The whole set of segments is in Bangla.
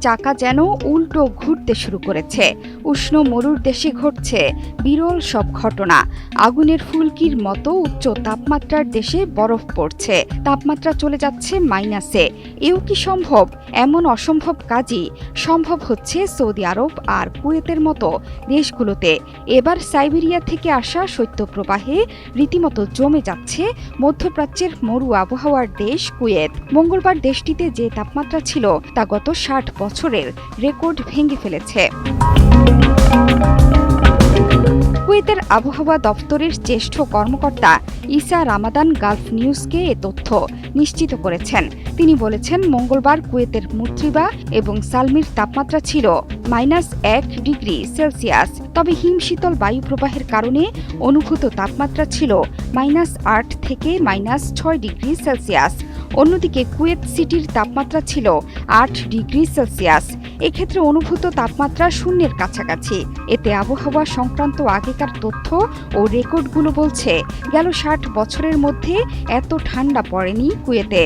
চাকা যেন উল্টো ঘুরতে শুরু করেছে। উষ্ণ মরুর দেশে ঘটছে বিরল সব ঘটনা। আগুনের ফুলকির মতো উচ্চ তাপমাত্রার দেশে বরফ পড়ছে। তাপমাত্রা চলে যাচ্ছে মাইনাসে। এও কি সম্ভব? এমন অসম্ভব কাজই সম্ভব হচ্ছে সৌদি আরব আর কুয়েতের মতো দেশগুলোতে। এবার সাইবেরিয়া থেকে আসা শৈত্যপ্রবাহে রীতিমতো জমে যাচ্ছে মধ্যপ্রাচ্যের মরু আবহাওয়ার দেশ কুয়েত। মঙ্গলবার দেশটিতে যে তাপমাত্রা ছিল তা গত ষাট বছরের রেকর্ড ভেঙে ফেলেছে। কুয়েতের আবহাওয়া দপ্তরের জ্যেষ্ঠ কর্মকর্তা ইসা রামাদান গালফ নিউজকে এ তথ্য নিশ্চিত করেছেন। তিনি বলেছেন, মঙ্গলবার কুয়েতের মুত্রিবা এবং সালমির তাপমাত্রা ছিল মাইনাস এক ডিগ্রি সেলসিয়াস, তবে হিমশীতল বায়ু প্রবাহের কারণে অনুভূত তাপমাত্রা ছিল মাইনাস আট থেকে মাইনাস ছয় ডিগ্রি সেলসিয়াস। অন্যদিকে কুয়েত সিটির তাপমাত্রা ছিল আট ডিগ্রি সেলসিয়াস। এক্ষেত্রে অনুভূত তাপমাত্রা শূন্যের কাছাকাছি। এতে আবহাওয়া সংক্রান্ত আগেকার তথ্য ও রেকর্ডগুলো বলছে, গেল ষাট বছরের মধ্যে এত ঠান্ডা পড়েনি কুয়েতে।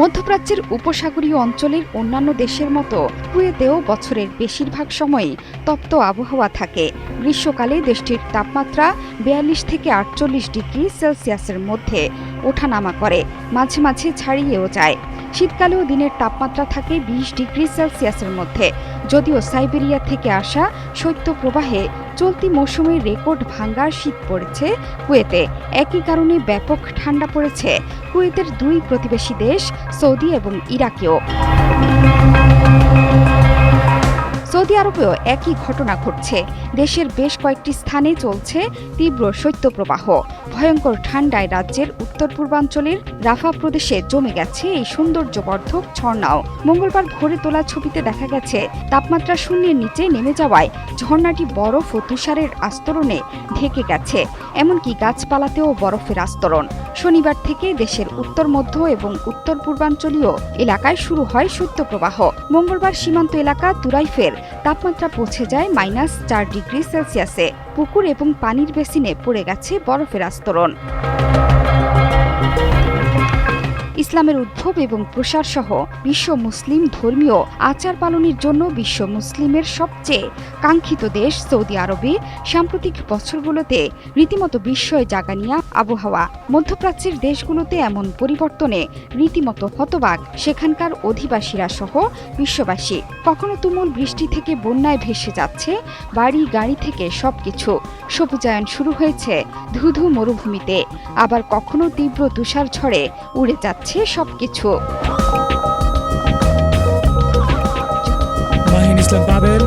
মধ্যপ্রাচ্যের উপসাগরীয় অঞ্চলের অন্যান্য দেশের মতো কুয়েতেও বছরের বেশিরভাগ সময়ই তপ্ত আবহাওয়া থাকে। গ্রীষ্মকালে দেশটির তাপমাত্রা বিয়াল্লিশ থেকে আটচল্লিশ ডিগ্রি সেলসিয়াসের মধ্যে। ওঠানামা করে, মাঝে মাঝে ছাড়িয়েও যায়। শীতকালেও দিনের তাপমাত্রা থাকে বিশ ডিগ্রি সেলসিয়াসের মধ্যে। যদিও সাইবেরিয়া থেকে আসা শৈত্যপ্রবাহে চলতি মৌসুমে রেকর্ড ভাঙ্গার শীত পড়েছে কুয়েতে। একই কারণে ব্যাপক ঠান্ডা পড়েছে কুয়েতের দুই প্রতিবেশী দেশ, সৌদি এবং ইরাকেও। সৌদি আরবেও একই ঘটনা ঘটছে। দেশের বেশ কয়েকটি স্থানে চলছে তীব্র শৈত্যপ্রবাহ। ভয়ঙ্কর ঠান্ডায় রাজ্যের উত্তর পূর্বাঞ্চলের রাফা প্রদেশে জমে গেছে এই সৌন্দর্যবর্ধক ঝর্ণাও। মঙ্গলবার ভোরে তোলা ছবিতে দেখা গেছে, তাপমাত্রা শূন্যের নিচে নেমে যাওয়ায় ঝর্ণাটি বরফ ও তুষারের আস্তরণে ঢেকে গেছে। এমনকি গাছপালাতেও বরফের আস্তরণ। শনিবার থেকে দেশের উত্তর, মধ্য এবং উত্তর পূর্বাঞ্চলীয় এলাকায় শুরু হয় শৈত্যপ্রবাহ। মঙ্গলবার সীমান্ত এলাকা তুরাইফের তাপমাত্রা পৌঁছে যায় মাইনাস চার ডিগ্রি সেলসিয়াসে। পুকুর এবং পানির বেসিনে পড়ে গেছে বরফের আস্তরণ। ইসলামের উদ্ভব এবং প্রসার সহ বিশ্ব মুসলিম ধর্মীয় আচার পালনের জন্য বিশ্ব মুসলিমের সবচেয়ে কাঙ্ক্ষিত দেশ সৌদি আরবে। সাম্প্রতিক বছরগুলোতে রীতিমতো বিস্ময় জাগানিয়া আবহাওয়া। মধ্যপ্রাচ্যের দেশগুলোতে এমন পরিবর্তনে রীতিমতো হতবাক সেখানকার অধিবাসীরা সহ বিশ্ববাসী। কখনো তুমুল বৃষ্টি থেকে বন্যায় ভেসে যাচ্ছে, বাড়ি, গাড়ি থেকে সবকিছু। সবুজায়ন শুরু হয়েছে ধুধু মরুভূমিতে। আবার কখনো তীব্র তুষার ঝড়ে উড়ে যাচ্ছে সবকিছু। মাহিন ইসলাম পাবেল